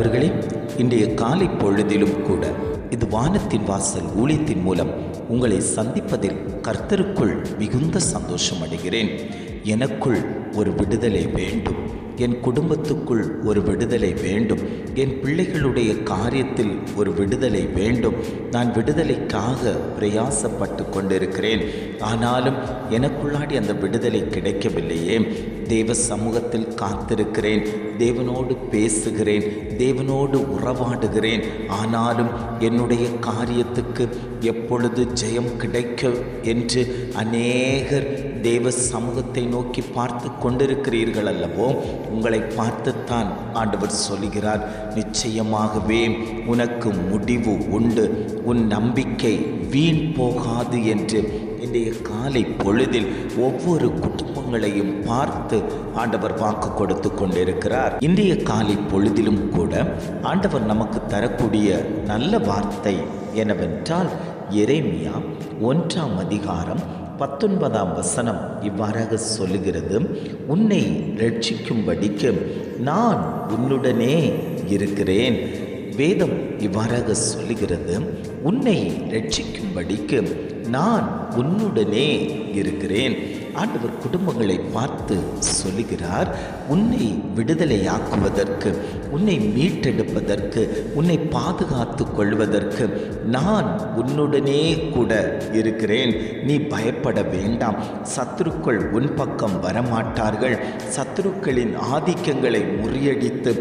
அவர்களே இன்றைய காலை பொழுதிலும் கூட இது வானத்தின் வாசல் ஊழியத்தின் மூலம் உங்களை சந்திப்பதில் கர்த்தருக்குள் மிகுந்த சந்தோஷம் அடைகிறேன் எனக்குள் ஒரு விடுதலை வேண்டும். என் குடும்பத்துக்குள் ஒரு விடுதலை வேண்டும். என் பிள்ளைகளுடைய காரியத்தில் ஒரு விடுதலை வேண்டும். நான் விடுதலைக்காக பிரயாசப்பட்டு கொண்டிருக்கிறேன். ஆனாலும் எனக்குள்ளாடி அந்த விடுதலை கிடைக்கவில்லையே. தேவ சமூகத்தில் காத்திருக்கிறேன். தேவனோடு பேசுகிறேன். தேவனோடு உறவாடுகிறேன். ஆனாலும் என்னுடைய காரியத்துக்கு எப்பொழுது ஜெயம் கிடைக்கும் என்று அநேகர் தேவ சமூகத்தை நோக்கி பார்த்து கொண்டிருக்கிறீர்கள் அல்லவோ உங்களை பார்த்துத்தான் ஆண்டவர் சொல்கிறார் நிச்சயமாகவே உனக்கு முடிவு உண்டு. உன் நம்பிக்கை வீண் போகாது என்று இன்றைய காலை பொழுதில் ஒவ்வொரு குடும்பங்களையும் பார்த்து ஆண்டவர் வாக்கு கொடுத்து கொண்டிருக்கிறார். இன்றைய காலை பொழுதிலும் கூட ஆண்டவர் நமக்கு தரக்கூடிய நல்ல வார்த்தை என்னவென்றால் எரேமியா ஒன்றாம் அதிகாரம் பத்தொன்பதாம் வசனம் இவ்வாறாக சொல்லுகிறது உன்னை ரட்சிக்கும்படிக்கு நான் உன்னுடனே இருக்கிறேன். வேதம் இவ்வாறாக சொல்லுகிறது உன்னை ரட்சிக்கும்படிக்கு நான் உன்னுடனே இருக்கிறேன். ஆண்டவர் குடும்பங்களை பார்த்து சொல்லுகிறார் உன்னை விடுதலையாக்குவதற்கு உன்னை மீட்டெடுப்பதற்கு உன்னை பாதுகாத்து கொள்வதற்கு நான் உன்னுடனே கூட இருக்கிறேன். நீ பயப்பட வேண்டாம். சத்துருக்கள் உன் பக்கம் வரமாட்டார்கள். சத்துருக்களின் ஆதிக்கங்களை முறியடித்து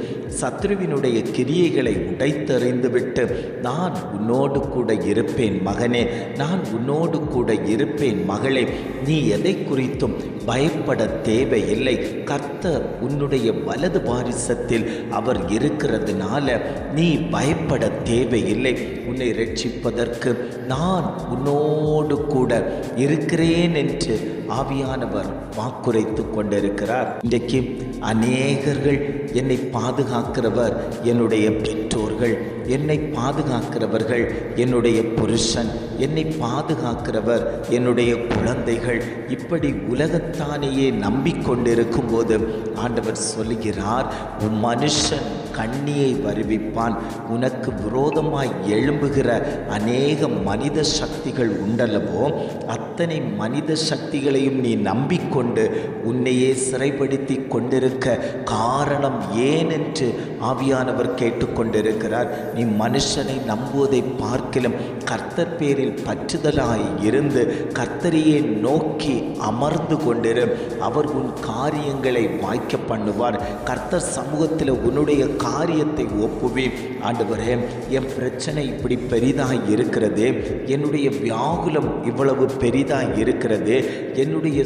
சத்ருவினுடைய கிரியைகளை உடைத்தறிந்துவிட்டு நான் உன்னோடு கூட இருப்பேன் மகனே. நான் உன்னோடு கூட இருப்பேன் மகளே. நீ எதை குறித்தும் பயப்பட தேவையில்லை. கர்த்தர் உன்னுடைய வலது பாரிசத்தில் அவர் இருக்கிறதுனால நீ பயப்பட தேவையில்லை. உன்னை ரட்சிப்பதற்கு நான் உன்னோடு கூட இருக்கிறேன் என்று ஆவியானவர் வாக்குரைத்து கொண்டிருக்கிறார். இன்றைக்கு அநேகர்கள் என்னை பாதுகாக்கிறவர் என்னுடைய பெற்றோர்கள் என்னை பாதுகாக்கிறவர்கள் என்னுடைய புருஷன் என்னை பாதுகாக்கிறவர் என்னுடைய குழந்தைகள். இப்படி உலகத்தானேயே நம்பிக்கொண்டிருக்கும் போது ஆண்டவர் சொல்லுகிறார் உன் மனுஷன் கண்ணியை வருவிப்பான். உனக்கு விரோதமாய் எழும்புகிற அநேக மனித சக்திகள் உண்டல்லவோ அத்தனை மனித சக்திகளையும் நீ நம்பிக்கொண்டு உன்னையே சிறைப்படுத்தி கொண்டிருக்க காரணம் ஏன் என்று ஆவியானவர் கேட்டுக்கொண்டிருக்கிறார். நீ மனுஷனை நம்புவதை பார்க்கிலும் கர்த்தர் பேரில் பற்றுதலாய் இருந்து கர்த்தரையே நோக்கி அமர்ந்து கொண்டிரு. அவர் உன் காரியங்களை வாய்க்க பண்ணுவார். கர்த்தர் சமூகத்தில் உன்னுடைய காரியத்தை ஒப்புவேன். ஆண்டவரே என் பிரச்சனை இப்படி பெரிதாய் இருக்கிறது. என்னுடைய வியாகுலம் இவ்வளவு பெரிதாய் இருக்கிறது. என்னுடைய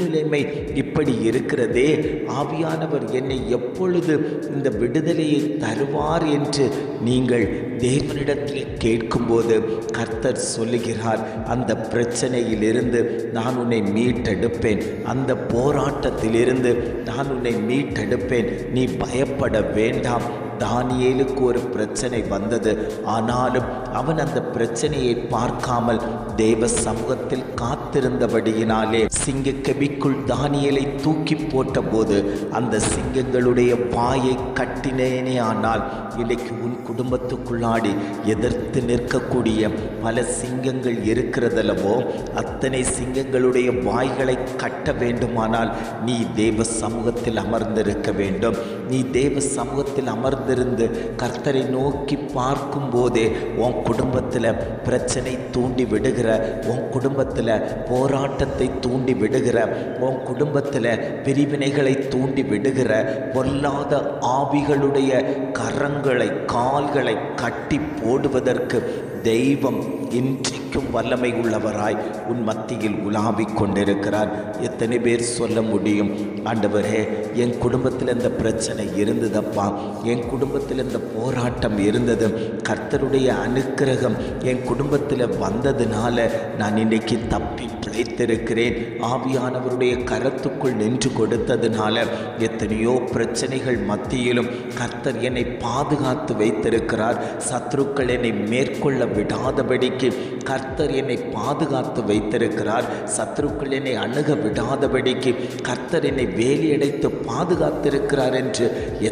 சூழ்நிலைமை இப்படி இருக்கிறதே. ஆவியானவர் என்னை எப்பொழுது இந்த விடுதலையை தருவார் என்று நீங்கள் தேவனிடத்தில் கேட்கும்போது கர்த்தர் சொல்லுகிறார் அந்த பிரச்சனையிலிருந்து நான் உன்னை மீட்டெடுப்பேன். அந்த போராட்டத்திலிருந்து நான் உன்னை மீட்டெடுப்பேன். நீ பயப்பட வேண்டாம். தானியேலுக்கு ஒரு பிரச்சனை வந்தது. ஆனாலும் அவன் அந்த பிரச்சனையை பார்க்காமல் தேவ சமூகத்தில் காத்திருந்தபடியினாலே சிங்க கபிக்குள் தானியலை தூக்கி போட்டபோது அந்த சிங்கங்களுடைய வாயை கட்டினேனே ஆனால் இன்னைக்கு உன் குடும்பத்துக்குள்ளாடி எதிர்த்து நிற்கக்கூடிய பல சிங்கங்கள் இருக்கிறதல்லவோ? அத்தனை சிங்கங்களுடைய வாய்களை கட்ட வேண்டுமானால் நீ தேவ சமூகத்தில் அமர்ந்திருக்க வேண்டும். நீ தேவ சமூகத்தில் அமர்ந்து அமர்ந்திருந்து கர்த்தரை நோக்கி பார்க்கும் போதே உன் குடும்பத்தில் பிரச்சனை தூண்டி விடுகிற உன் குடும்பத்தில் போராட்டத்தை தூண்டி விடுகிற உன் குடும்பத்தில் பிரிவினைகளை தூண்டி விடுகிற பொல்லாத ஆவிகளுடைய கரங்களை கால்களை கட்டி போடுவதற்கு தெய்வம் இன்றைக்கும் வல்லமை உள்ளவராய் உன் மத்தியில் உலாவிக் கொண்டிருக்கிறார். எத்தனை பேர் சொல்ல முடியும்? ஆண்டவரே என் குடும்பத்தில் இந்த பிரச்சனை இருந்ததப்பா? என் குடும்பத்தில் இந்த போராட்டம் இருந்தது. கர்த்தருடைய அனுக்கிரகம் என் குடும்பத்தில் வந்ததுனால நான் இன்னைக்கு தப்பி பிழைத்திருக்கிறேன். ஆவியானவருடைய கரத்துக்குள் நின்று கொடுத்ததுனால எத்தனையோ பிரச்சனைகள் மத்தியிலும் கர்த்தர் என்னை பாதுகாத்து வைத்திருக்கிறார். சத்ருக்கள் என்னை மேற்கொள்ள விடாதபடிக்கு கர்த்தர் என்னை பாதுகாத்து வைத்திருக்கிறார். சத்ருக்கள் என்னை அணுக விடாதபடிக்கு கர்த்தர் என்னை வேலியடைத்து பாதுகாத்திருக்கிறார் என்று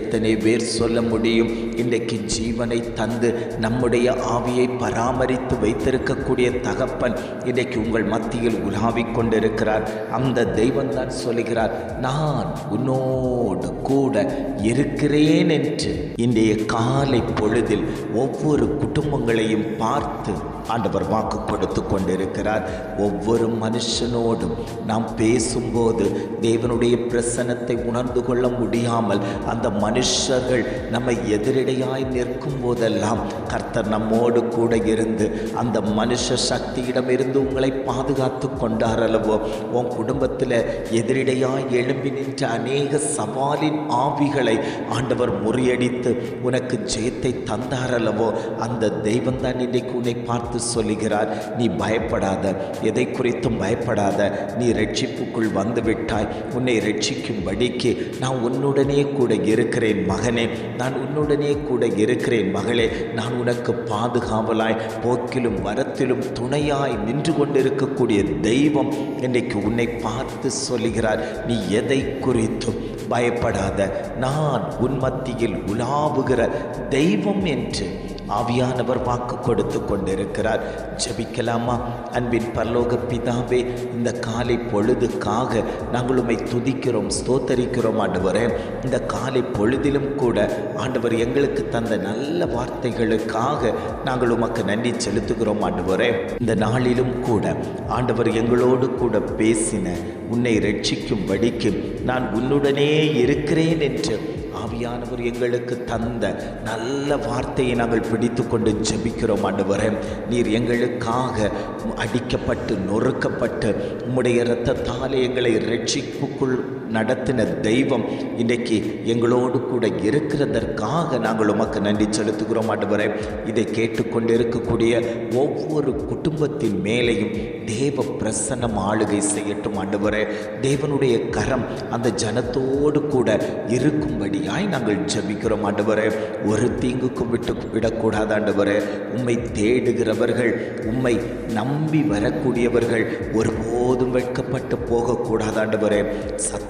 எத்தனை பேர் சொல்ல முடியும்? இன்றைக்கு ஜீவனை தந்து நம்முடைய ஆவியை பராமரித்து வைத்திருக்கக்கூடிய தகப்பன் இன்றைக்கு உங்கள் மத்தியில் உலாவிக் கொண்டிருக்கிறார். அந்த தெய்வம் தான் சொல்லுகிறார் நான் உன்னோடு கூட இருக்கிறேன் என்று. இன்றைய காலை பொழுதில் ஒவ்வொரு குடும்பங்களையும் பார்த்து ஆண்டவர் வாக்கு கொடுத்து கொண்டிருக்கிறார். ஒவ்வொரு மனுஷனோடும் நாம் பேசும்போது தேவனுடைய பிரசனத்தை உணர்ந்து கொள்ள முடியாமல் அந்த மனுஷர்கள் நம்மை எதிரடையாய் நிற்கும் போதெல்லாம் கர்த்தர் நம்மோடு கூட இருந்து அந்த மனுஷ சக்தியிடமிருந்து உங்களை பாதுகாத்து கொண்டார் அல்லவோ உன் குடும்பத்தில் எதிரிடையாய் எழும்பி நின்ற அநேக சவாலின் ஆவிகளை ஆண்டவர் முறியடித்து உனக்கு ஜெயத்தை தந்தார் அல்லவோ அந்த தெய்வம் தான் இன்றைக்கு உன்னை பார்த்து சொல்லுகிறார் நீ பயப்படாத எதை குறித்தும் பயப்படாத நீ ரட்சிப்புக்குள் வந்துவிட்டாய். உன்னை ரட்சிக்கும்படிக்கு நான் உன்னுடனே கூட இருக்கிறேன். மகனே நான் உன்னுடனே கூட இருக்கிறேன் மகளே. நான் உனக்கு பாதுகாவலாய் போக்கிலும் வரத்திலும் துணையாய் நின்று கொண்டிருக்கக்கூடிய தெய்வம் இன்றைக்கு உன்னை பார்த்து சொல்லுகிறார். நீ எதை குறித்தும் பயப்படாத. நான் உன் மத்தியில் உலாவுகிற தெய்வம் என்று ஆவியானவர் வாக்கு கொடுத்து கொண்டிருக்கிறார். ஜெபிக்கலாமா? அன்பின் பரலோக பிதாவே இந்த காலை பொழுதுக்காக நாங்கள் உம்மை துதிக்கிறோம் ஸ்தோத்தரிக்கிறோம் ஆண்டவரே. இந்த காலை பொழுதிலும் கூட ஆண்டவர் எங்களுக்கு தந்த நல்ல வார்த்தைகளுக்காக நாங்கள் உமக்கு நன்றி செலுத்துகிறோம் ஆண்டவரே. இந்த நாளிலும் கூட ஆண்டவர் எங்களோடு கூட பேசின உன்னை ரட்சிக்கும் வடிக்கும் நான் உன்னுடனே இருக்கிறேன் என்று ஆவியானவர் எங்களுக்கு தந்த நல்ல வார்த்தையை நாங்கள் பிடித்து கொண்டு ஜெபிக்கிறோம் ஆண்டவரே. நீர் எங்களுக்காக அடிக்கப்பட்டு நொறுக்கப்பட்டு உம்முடைய இரத்தத்தாலே எங்களை ரட்சிப்புக்குள் நடத்தின தெய்வம் இன்றைக்கு எங்களோடு கூட இருக்கிறதற்காக நாங்கள் உமக்கு நன்றி செலுத்துகிறோம் ஆண்டவரே. இதை கேட்டுக்கொண்டு இருக்கக்கூடிய ஒவ்வொரு குடும்பத்தின் மேலேயும் தேவ பிரசன்னம் ஆளுகை செய்யட்டும் ஆண்டவரே. தேவனுடைய கரம் அந்த ஜனத்தோடு கூட இருக்கும்படியாய் நாங்கள் ஜபிக்கிறோம் ஆண்டவரே. ஒரு தீங்குக்கும் விட்டு விடக்கூடாது ஆண்டவரே. உம்மை தேடுகிறவர்கள் உம்மை நம்பி வரக்கூடியவர்கள் ஒருபோதும் வெட்கப்பட்டு போகக்கூடாது ஆண்டவரே.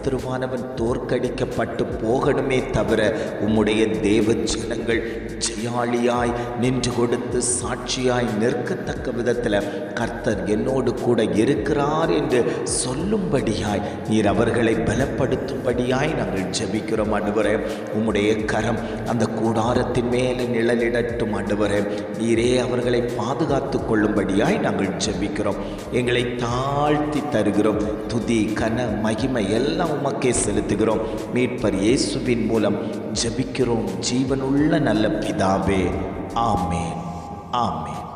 சத்துருவானவன் தோற்கடிக்கப்பட்டு போகணுமே தவிர உம்முடைய தேவ ஜனங்கள் ஜெயாளியாய் நின்று கொடுத்து சாட்சியாய் நிற்கத்தக்க விதத்தில் கர்த்தர் என்னோடு கூட இருக்கிறார் என்று சொல்லும்படியாய் நீர் அவர்களை பலப்படுத்தும்படியாய் நாங்கள் ஜெபிக்கிறோம் ஆண்டவரே. உம்முடைய கரம் அந்த கூடாரத்தின் மேலே நிழலிடட்டும் ஆண்டவரே. நீரே அவர்களை பாதுகாத்து கொள்ளும்படியாய் நாங்கள் ஜெபிக்கிறோம். எங்களை தாழ்த்தி தருகிறோம். துதி கன மகிமை எல்லாம் உமக்கே செலுத்துகிறோம். மீட்பர் இயேசுவின் மூலம் ஜபிக்கிறோம். ஜீவனுள்ள நல்ல பிதாவே. ஆமேன். ஆமேன்.